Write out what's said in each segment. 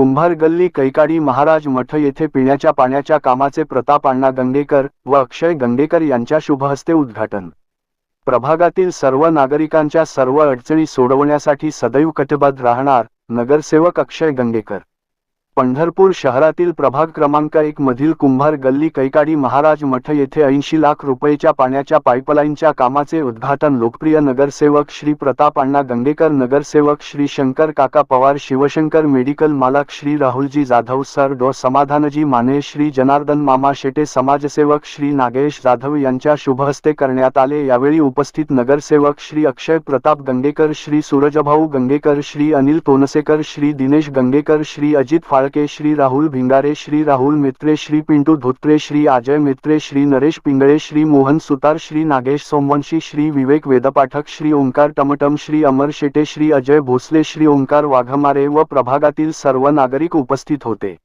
कुंभार गल्ली कैकाडी महाराज मठ येथे पिण्याच्या पाण्याच्या कामाचे प्रताप अण्णा गंगेकर व अक्षय गंगेकर यांच्या शुभहस्ते उद्घाटन. प्रभागातील सर्व नागरिकांच्या सर्व अडचणी सोडवण्यासाठी सदैव कटिबद्ध राहणार नगरसेवक अक्षय गंगेकर. पंढरपूर शहरातील प्रभाग क्रमांक एक मधील कुंभार गल्ली कैकाडी महाराज मठ येथे ऐंशी लाख रुपयेच्या पाण्याच्या पाईपलाईनच्या कामाचे उद्घाटन लोकप्रिय नगरसेवक श्री प्रताप अण्णा गंगेकर नगरसेवक श्री शंकर काका पवार शिवशंकर मेडिकल मालक श्री राहुलजी जाधव सर डो समाधानजी माने श्री जनार्दन मामा शेटे समाजसेवक श्री नागेश जाधव यांच्या शुभहस्ते करण्यात आले. यावेळी उपस्थित नगरसेवक श्री अक्षय प्रताप गंगेकर श्री सूरजभाऊ गंगेकर श्री अनिल तोनसेकर श्री दिनेश गंगेकर श्री अजित फाळके श्री राहुल भिंगारे श्री राहुल मित्रे श्री पिंटू धोत्रे श्री अजय मित्रे श्री नरेश पिंगळे श्री मोहन सुतार श्री नागेश सोमवंशी श्री विवेक वेदपाठक श्री ओंकार टमटम श्री अमर शेटे श्री अजय भोसले श्री ओंकार वाघमारे व प्रभागातील सर्व नागरिक उपस्थित होते.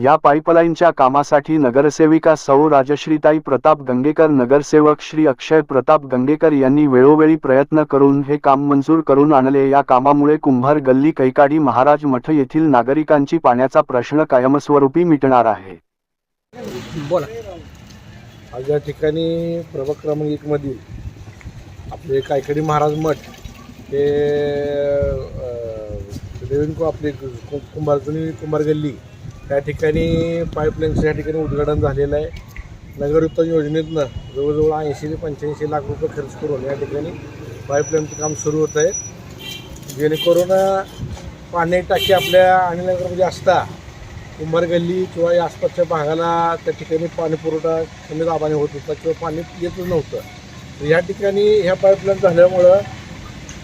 या पाईपलाईनच्या कामासाठी नगरसेविका सौ राजश्रीताई प्रताप गंगेकर नगरसेवक श्री अक्षय प्रताप गंगेकर यांनी वेळोवेळी प्रयत्न करून हे काम मंजूर करून आणले. या कामामुळे कुंभार गल्ली कैकाडी महाराज मठ येथील नागरिकांची पाण्याचा प्रश्न कायमस्वरूपी मिटणार आहे. बोला. आज या ठिकाणी प्रभाग क्रमांक एकमधील आपले कायकडी महाराज मठ हे रेव्हेन्यू आपले कु- कुंभार जुनी कुंभार गल्ली त्या ठिकाणी पाईपलाईनचं या ठिकाणी उद्घाटन झालेलं आहे. नगर योजनेतनं जवळजवळ ऐंशी ते पंच्याऐंशी लाख रुपये खर्च करून या ठिकाणी पाईपलाईनचं काम सुरू होत आहे. जेणेकरून पाणी टाकी आपल्या आणि नगरमध्ये म्हणजे असता कुंभार गल्ली किंवा या आसपासच्या भागाला त्या ठिकाणी पाणी पुरवठा कमी दाबाने होत होता किंवा पाणी येतच नव्हतं. तर या ठिकाणी ह्या पाईपलाईन झाल्यामुळं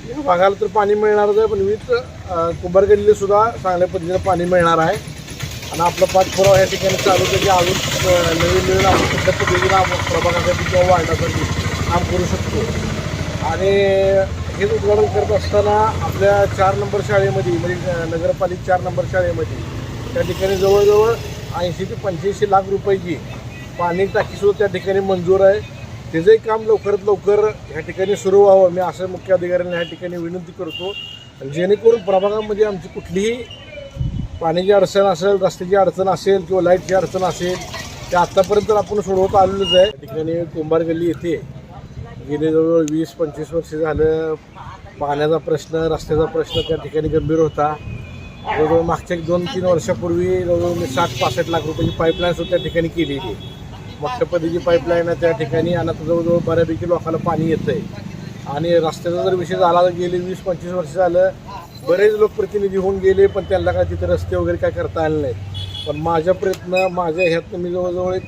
या भागाला तर पाणी मिळणारच आहे पण वीज कुंभार गल्लीसुद्धा चांगल्या पद्धतीनं पाणी मिळणार आहे. आणि आपलं पाठपुरावा या ठिकाणी चालू त्याची अजून नवीन नवीन आपण कुठल्या पद्धतीनं आपण प्रभागासाठी किंवा वाढण्यासाठी काम करू शकतो. आणि हेच उद्घाटन करत असताना आपल्या चार नंबर शाळेमध्ये म्हणजे नगरपालिका चार नंबर शाळेमध्ये त्या ठिकाणी जवळजवळ ऐंशी ते पंच्याऐंशी लाख रुपयाची पाणी टाकीसुद्धा त्या ठिकाणी मंजूर आहे. त्याचंही काम लवकरात लवकर ह्या ठिकाणी सुरू व्हावं. मी असं मुख्य अधिकाऱ्यांना ह्या ठिकाणी विनंती करतो. आणि जेणेकरून प्रभागामध्ये आमची कुठलीही पाण्याची अडचण असेल रस्त्याची अडचण असेल किंवा लाईटची अडचण असेल ते आत्तापर्यंत आपण सोडवत आलेलंच आहे. ठिकाणी कुंभार गल्ली येते गेले जवळजवळ वीस पंचवीस वर्ष झालं. पाण्याचा प्रश्न रस्त्याचा प्रश्न त्या ठिकाणी गंभीर होता. जवळजवळ मागच्या एक दोन तीन वर्षापूर्वी जवळजवळ मी साठ पासष्ट लाख रुपयाची पाईपलाईन सुद्धा त्या ठिकाणी केलेली मोठ्या पद्धतीची पाईपलाईन आहे त्या ठिकाणी आणि आता जवळजवळ बऱ्यापैकी लोकांना पाणी येतं आहे आणि रस्त्याचा जर विषय झाला तर गेले वीस पंचवीस वर्ष झालं. बरेच लोकप्रतिनिधी होऊन गेले पण त्यांना काय तिथे रस्ते वगैरे काय करता आले नाहीत. पण माझ्या प्रयत्न माझ्या ह्यातनं मी जवळजवळ एक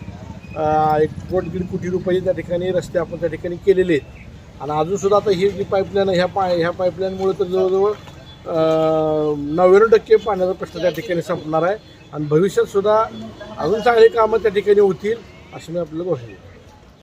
एक कोट दीड कोटी रुपये त्या ठिकाणी रस्ते आपण त्या ठिकाणी केलेले आहेत. आणि अजूनसुद्धा आता ही जी पाईपलाईन आहे ह्या पा ह्या पाईपलाईनमुळे तर जवळजवळ नव्याण्णव टक्के पाण्याचा प्रश्न त्या ठिकाणी संपणार आहे. आणि भविष्यातसुद्धा अजून चांगली कामं त्या ठिकाणी होतील अशी मी आपल्याला घोषणा